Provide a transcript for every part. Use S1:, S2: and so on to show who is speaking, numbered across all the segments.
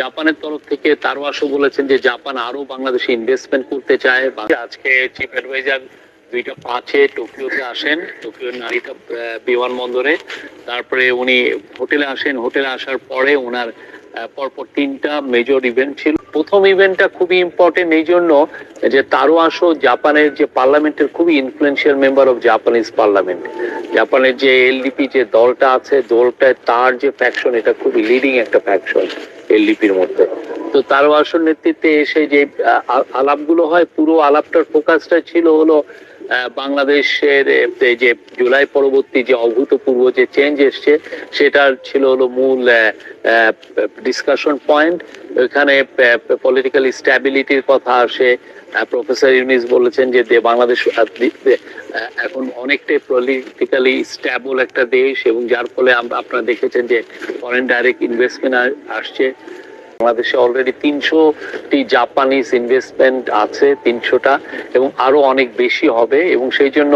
S1: জাপানের তরফ থেকে তারও আসো বলেছেন যে জাপান আরও বাংলাদেশে ইনভেস্টমেন্ট করতে চায়। আজকে চিফ অ্যাডভাইজার দুইটা পাঁচে টোকিওতে আসেন। টোকিওর নারিতা বিমানবন্দরে। তারপরে উনি হোটেলে আসেন। হোটেলে আসার পরে ওনার পরপর তিনটা মেজর ইভেন্ট ছিল। প্রথম ইভেন্টটা খুবই ইম্পর্টেন্ট এই জন্য যে তারও আসো জাপানের যে পার্লামেন্টের খুবই influential member of Japanese parliament জাপানের যে এলডিপি যে দলটা আছে, দলটায় তার যে ফ্যাকশন এটা খুবই লিডিং একটা ফ্যাকশন এলডিপির মধ্যে। তো তার আসল নেতৃত্বে এসে যে আলাপগুলো হয়, পুরো আলাপটার ফোকাসটা ছিল হলো বাংলাদেশের যে জুলাই পরবর্তী যে অভূতপূর্ব যে চেঞ্জ এসছে, সেটার ছিল হলো মূল ডিসকাশন পয়েন্ট এখানে পলিটিক্যাল স্ট্যাবিলিটির কথা আসে। প্রফেসর ইউনিস বলেছেন যে বাংলাদেশ এখন অনেকটাই পলিটিক্যালি স্ট্যাবল একটা দেশ এবং যার ফলে আপনারা দেখেছেন যে ফরেন ডাইরেক্ট ইনভেস্টমেন্ট আসছে। বাংলাদেশে অলরেডি তিনশোটি জাপানিজ ইনভেস্টমেন্ট আছে, তিনশোটা, এবং আরও অনেক বেশি হবে, এবং সেই জন্য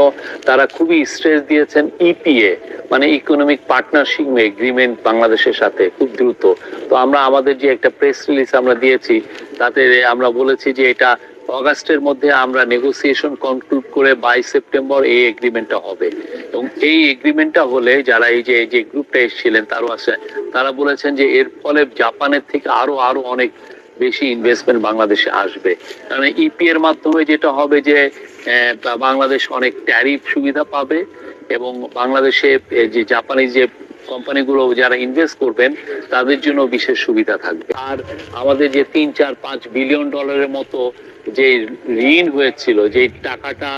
S1: তারা খুবই স্ট্রেস দিয়েছেন ইপিএ মানে ইকোনমিক পার্টনারশিপ এগ্রিমেন্ট বাংলাদেশের সাথে, খুব দ্রুত। তো আমরা আমাদের যে একটা প্রেস রিলিজ আমরা দিয়েছি, তাতে আমরা বলেছি যে এটা অগাস্টের মধ্যে আমরা নেগোসিয়েশন কনক্লুড করে বাই সেপ্টেম্বর এই এগ্রিমেন্টটা হবে। এবং এই এগ্রিমেন্টটা হলে যারা এই যে যে গ্রুপটা এসেছিলেন, তারও আছে, তারা বলেছেন যে এর ফলে জাপানের থেকে আরও আরও অনেক বেশি ইনভেস্টমেন্ট বাংলাদেশে আসবে। কারণ ইপি এর মাধ্যমে যেটা হবে যে বাংলাদেশ অনেক ট্যারিফ সুবিধা পাবে এবং বাংলাদেশে যে জাপানি যে কোম্পানিগুলো যারা ইনভেস্ট করবেন, তাদের জন্য বিশেষ সুবিধা থাকবে। আর আমাদের যে তিন, চার, পাঁচ বিলিয়ন ডলারের মতো যে ঋণ হয়েছিল, যে টাকাটা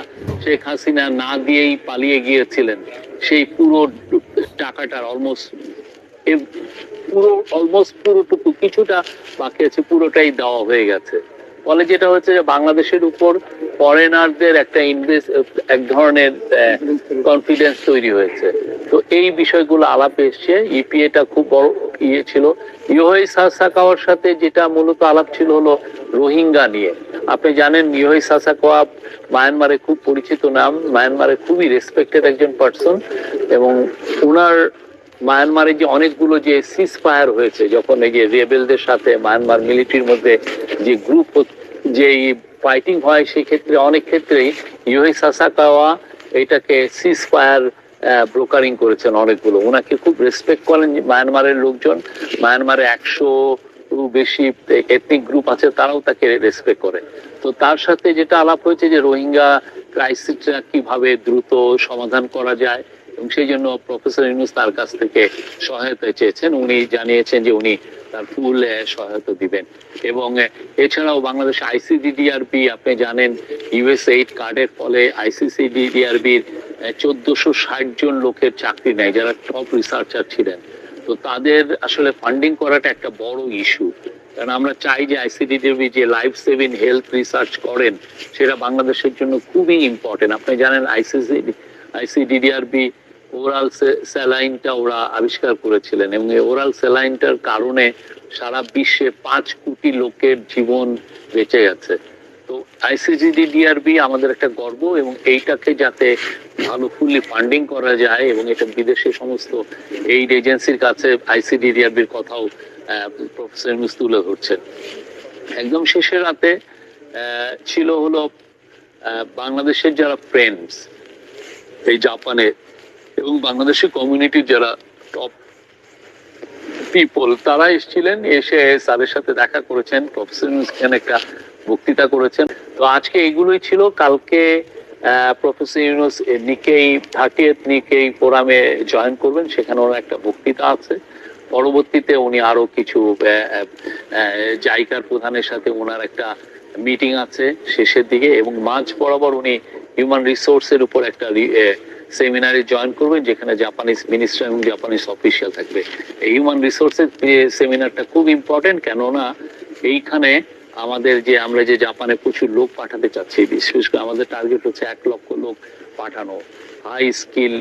S1: শেখ হাসিনা না দিয়েই পালিয়ে গিয়েছিলেন, সেই পুরো টাকাটার অলমোস্ট পুরো অলমোস্ট পুরোটুকু কিছুটা বাকি আছে, পুরোটাই দেওয়া হয়ে গেছে। ফলে যেটা হচ্ছে যে বাংলাদেশের উপর ফরেনারদের একটা ইনভেস্ট এক ধরনের কনফিডেন্স তৈরি হয়েছে। তো এই বিষয়গুলো আলাপে এসছে ইপিএটা খুব বড় ইয়ে ছিল ইউহই সাসাকাওয়ার সাথে যেটা মূলত আলাপ ছিল হলো রোহিঙ্গা নিয়ে। আপনি জানেন ইউহই সাসাকাওয়া মায়ানমারে খুব পরিচিত নাম, মায়ানমারে খুবই রেসপেক্টেড একজন পার্সন এবং ওনার মায়ানমারে যে অনেকগুলো যে সিজ ফায়ার হয়েছে, যখন এই যে রেবেলদের সাথে মায়ানমার মিলিটারির মধ্যে যে গ্রুপ যে ফাইটিং হয়, সেই ক্ষেত্রে, অনেক ক্ষেত্রেই ইউহি সাসাকাওয়া এটাকে সিজ ফায়ার ব্রোকারিং করেছেন অনেকগুলো। ওনাকে খুব রেসপেক্ট করেন মায়ানমারের লোকজন। মায়ানমারে একশো বেশি এথনিক গ্রুপ আছে, তারাও তাকে রেসপেক্ট করে। তো তার সাথে যেটা আলাপ হয়েছে যে রোহিঙ্গা ক্রাইসিসটা কীভাবে দ্রুত সমাধান করা যায়, এবং সেই জন্য প্রফেসর ইউনুস তার কাছ থেকে সহায়তা চেয়েছেন। উনি জানিয়েছেন যে উনি তার ফুল সহায়তা দিবেন। এবং এছাড়াও বাংলাদেশ আইসিডিডিআরবি আপনি জানেন ইউএস এইড কার্ডের ফলে আইসিসিডিডিআরবির চোদ্দশো ষাট জন লোকের চাকরি নেয়, যারা টপ রিসার্চার ছিলেন। তো তাদের আসলে ফান্ডিং করাটা একটা বড় ইস্যু কারণ আমরা চাই যে আইসিডিডিবি যে লাইফ সেভিং হেলথ রিসার্চ করেন, সেটা বাংলাদেশের জন্য খুবই ইম্পর্টেন্ট আপনি জানেন আইসিসি আইসিডিডিআরবি ওরাল স্যালাইনটা ওরা আবিষ্কার করেছিলেন এবং এই ওরাল স্যালাইনটার কারণে সারা বিশ্বে পাঁচ কোটি লোকের জীবন বেঁচে গেছে। তো আইসিজিডিডিআরবি আমাদের একটা গর্ব এবং এইটাকে যাতে ভালো ফুললি ফান্ডিং করা যায় এবং এটা বিদেশে সমস্ত এইড এজেন্সির কাছে আইসিডিডিআরবির কথাও প্রফেসর ইউনুস তুলে ধরছেন। একদম শেষের রাতে ছিল হলো বাংলাদেশের যারা ফ্রেন্ডস এই জাপানে এবং বাংলাদেশের কমিউনিটির যারা টপ পিপল তারা এসেছিলেন, এসে স্যারের সাথে দেখা করেছেন। প্রফেসর একটা বক্তৃতা করেছেন। তো আজকে এগুলোই ছিল। কালকে professor Yunus Nikkei thirtieth Nikkei ফোরামে জয়েন করবেন সেখানে ওনার একটা বক্তৃতা আছে। পরবর্তীতে উনি আরও কিছু জায়গার প্রধানের সাথে ওনার একটা মিটিং আছে শেষের দিকে এবং মাঝ বরাবর উনি হিউম্যান রিসোর্সের উপর একটা সেমিনারে জয়েন করবেন, যেখানে জাপানিজ মিনিস্টার এবং জাপানিজ অফিসিয়াল থাকবে। এই হিউম্যান রিসোর্সের সেমিনারটা খুব ইম্পর্টেন্ট, কেননা এইখানে আমাদের যে আমরা যে জাপানে প্রচুর লোক পাঠাতে চাচ্ছি, বিশেষ করে আমাদের টার্গেট হচ্ছে এক লক্ষ লোক পাঠানো। High skill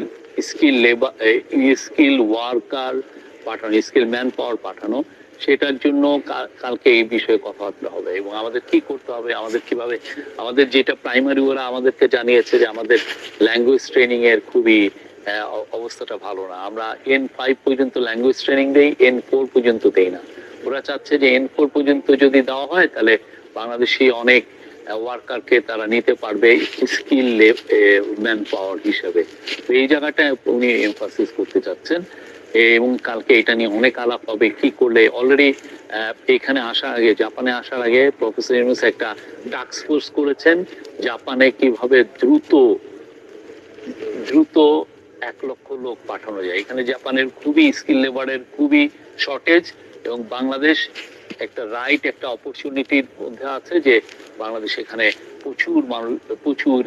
S1: skill labour skill worker পাঠানো স্কিল ম্যান পাওয়ার পাঠানো, সেটার জন্য কালকে এই বিষয়ে কথাবার্তা হবে। এবং আমাদের কি করতে হবে, আমাদের কীভাবে, আমাদের যেটা প্রাইমারি ওরা আমাদেরকে জানিয়েছে যে আমাদের ল্যাঙ্গুয়েজ ট্রেনিং এর খুবই অবস্থাটা ভালো না। আমরা এন ফাইভ পর্যন্ত ল্যাঙ্গুয়েজ ট্রেনিং দেই এন ফোর পর্যন্ত দেই না। ওরা চাচ্ছে যে এন ফোর পর্যন্ত যদি দেওয়া হয়, তাহলে বাংলাদেশি অনেক ওয়ার্কারকে তারা নিতে পারবে স্কিল ম্যান পাওয়ার হিসেবে। তো এই জায়গাটা উনি এমফাসিস করতে চাচ্ছেন। এবং কালকে এটা নিয়ে অনেক আলাপ হবে, কি করলে অলরেডি এখানে আসার আগে, জাপানে আসার আগে প্রফেসর ইউনুস একটা টাস্ক ফোর্স করেছেন, জাপানে কীভাবে দ্রুত দ্রুত এক লক্ষ লোক পাঠানো যায়। এখানে জাপানের খুবই স্কিল লেবারের খুবই শর্টেজ এবং বাংলাদেশ একটা রাইট একটা অপরচুনিটির মধ্যে আছে যে বাংলাদেশ এখানে প্রচুর মানুষ, প্রচুর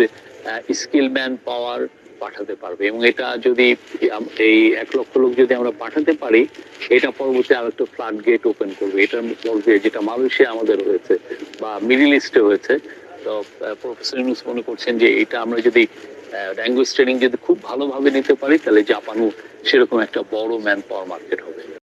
S1: স্কিল ম্যান পাওয়ার পাঠাতে পারবে। এবং এটা যদি এই এক লক্ষ লোক যদি আমরা পাঠাতে পারি, এটা পরবর্তী আর একটা ফ্লাড গেট ওপেন করবে। এটার মধ্যে যেটা মালয়েশিয়া আমাদের হয়েছে বা মিডিল ইস্টে হয়েছে, তো প্রফেসর ইউনুস মনে করছেন যে এটা আমরা যদি ল্যাঙ্গুয়েজ ট্রেনিং যদি খুব ভালোভাবে নিতে পারি, তাহলে জাপানও সেরকম একটা বড় ম্যান পাওয়ার মার্কেট হবে।